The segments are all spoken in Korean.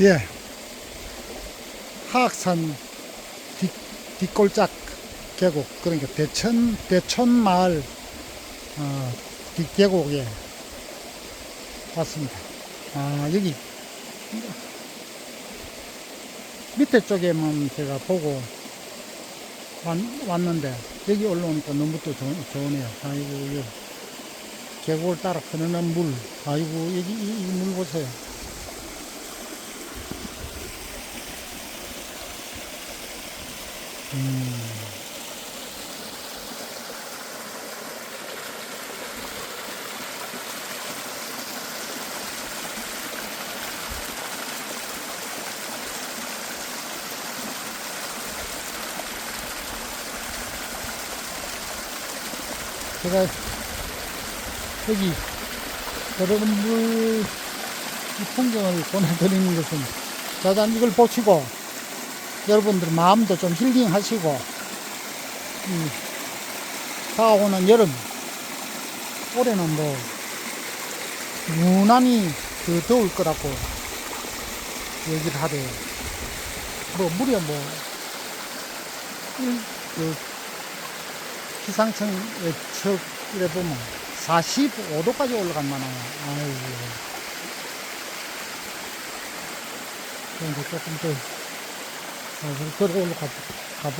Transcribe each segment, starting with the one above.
예. 하악산 뒷, 뒷골짝 계곡, 그러니까 대천, 대천 마을, 어, 뒷계곡에 왔습니다. 아, 여기, 밑에 쪽에만 제가 보고 왔, 왔는데, 여기 올라오니까 너무 또 좋, 좋으네요. 아이고, 여기 계곡을 따라 흐르는 물, 아이고, 여기 이물 보세요. 제가 여기 여러분들 이 풍경을 보내드리는 것은 짜잔 이걸 보시고 여러분들 마음도 좀 힐링하시고 이 다가오는 여름 올해는 뭐 유난히 더 더울 거라고 얘기를 하대요. 뭐 무려 뭐 일, 그 기상청의 척에 보면 45도까지 올라간 아이고. 그런데 조금 더, 어, 걸어 올라가, 가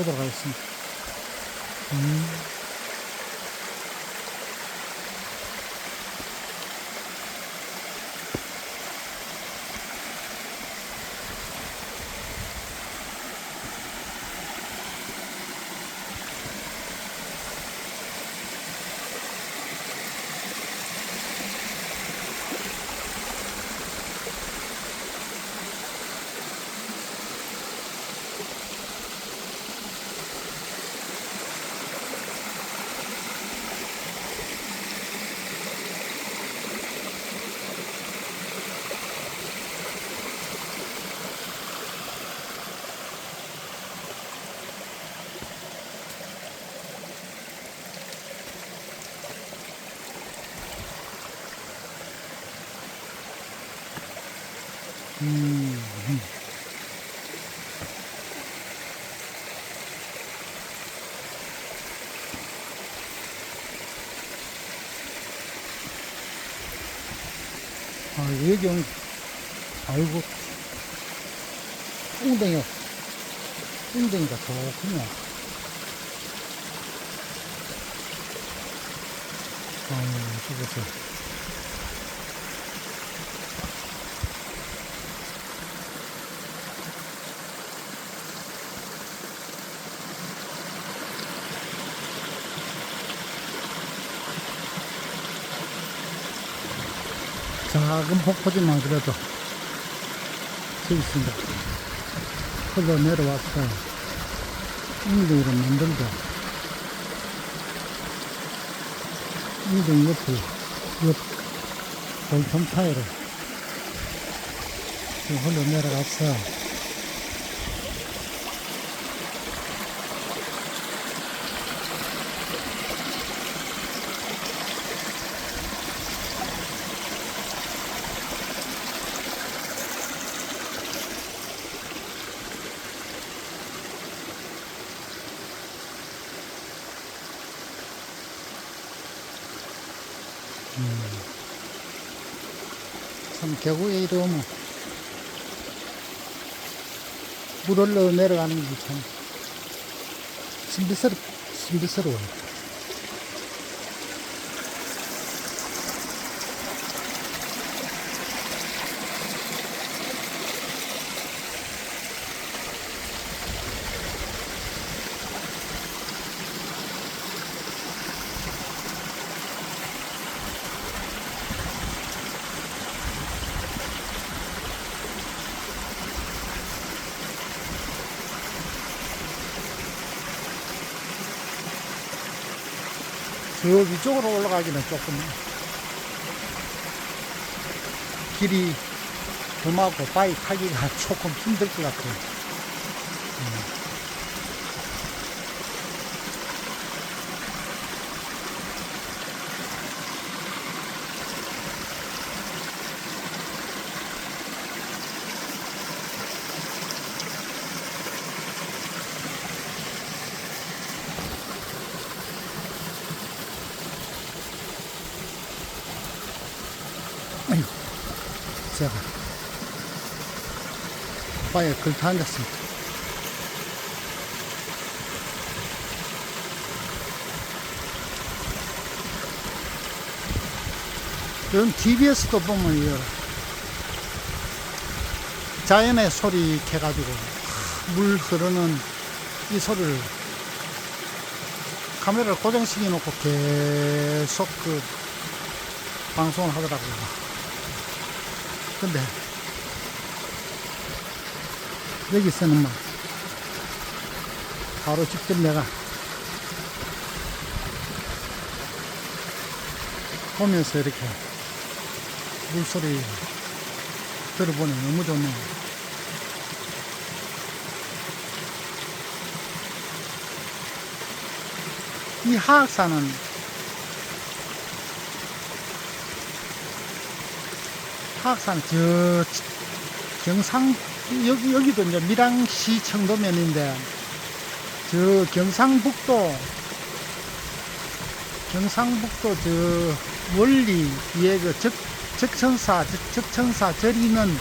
아, 여기 오늘, 아이고, 웅덩이가, 웅덩이가 좋군요. 아유, 저거, 작은 폭포지만 그래도 재있습니다. 흘러 내려와서 웅덩이를 만들고 웅덩이 옆에 옆 돌통 사이로 흘러 내려가서 참 계곡에 이러면 물을 넣어 내려가는 게 참 신비스럽, 신비스러워요. 저 위쪽으로 올라가기는 조금 길이 험하고 바위 타기가 조금 힘들 것 같아요. 음. 제가 바에 걸터 앉았습니다. 요즘 TBS도 보면 이거 자연의 소리 캐가지고 물 흐르는 이 소리를 카메라를 고정시켜 놓고 계속 그 방송을 하더라고요. 근데 여기서는 막 바로 직접 내가 보면서 이렇게 물소리 들어보니 너무 좋네요. 이 하악산은 하악산 저 경상 여기 여기도 이제 밀양시 청도면인데 저 경상북도 경상북도 저 원리 위에 그 적, 적천사 적, 적천사 절 있는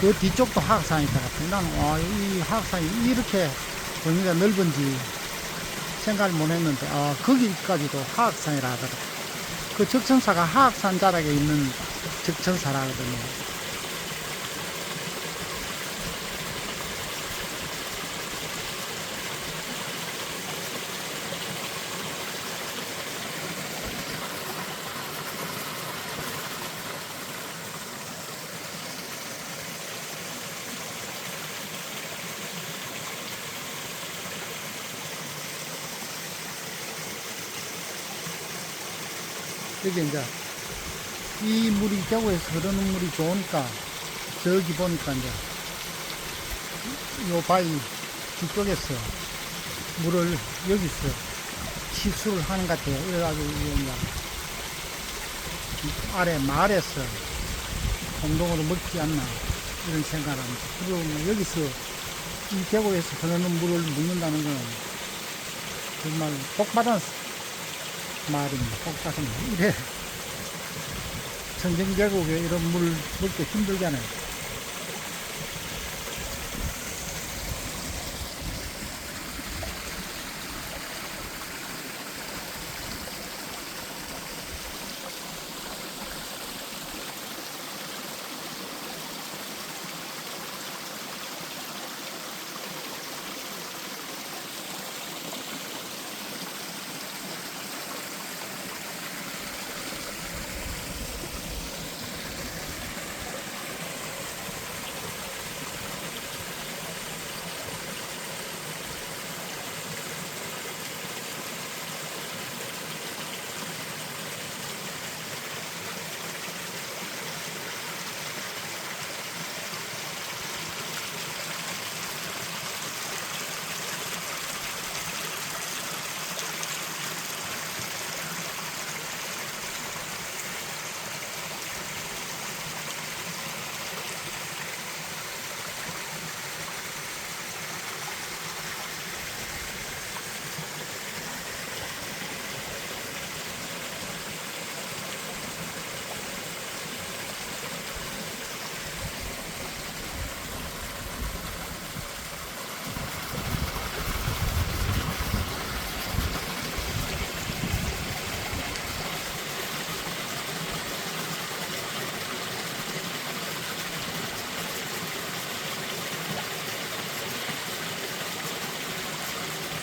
그 뒤쪽도 것 같아요. 나는 와, 이 하악산이 이렇게 범위가 넓은지 생각을 못 했는데 아, 거기까지도 하악산이라 하더라고요. 그 적천사가 하악산 자락에 있는 적천사라 하거든요. 여기 이제 이 물이 계곡에서 흐르는 물이 좋으니까 저기 보니까 이제 요 바위 뒤쪽에서 물을 여기서 치수를 하는 것 같아요. 이래가지고 이제 아래 말에서 공동으로 먹지 않나 이런 생각을 합니다. 그리고 뭐 여기서 이 계곡에서 흐르는 물을 먹는다는 건 정말 복받은 말입니다. 복받은 이래 청정계곡에 이런 물 먹기 힘들잖아요.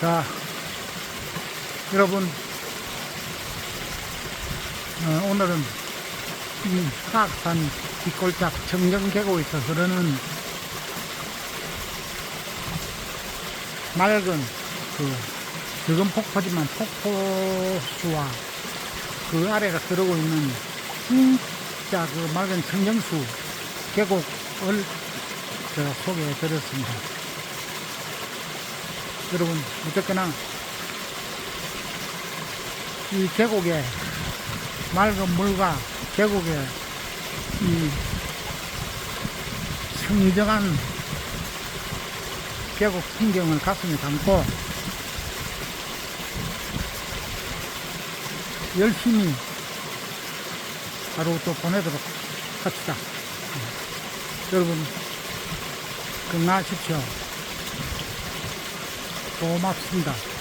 자, 여러분, 어, 오늘은 이 하악산 뒷골짝 청정계곡에서 흐르는 맑은 그 적은 폭포지만 폭포수와 그 아래가 흐르고 있는 진짜 그 맑은 청정수 계곡을 제가 소개해 드렸습니다. 여러분 어쨌거나 이 계곡에 맑은 물과 계곡에 이 청정한 계곡 풍경을 가슴에 담고 열심히 하루 또 보내도록 합시다. 여러분, 건강하십시오. 고맙습니다.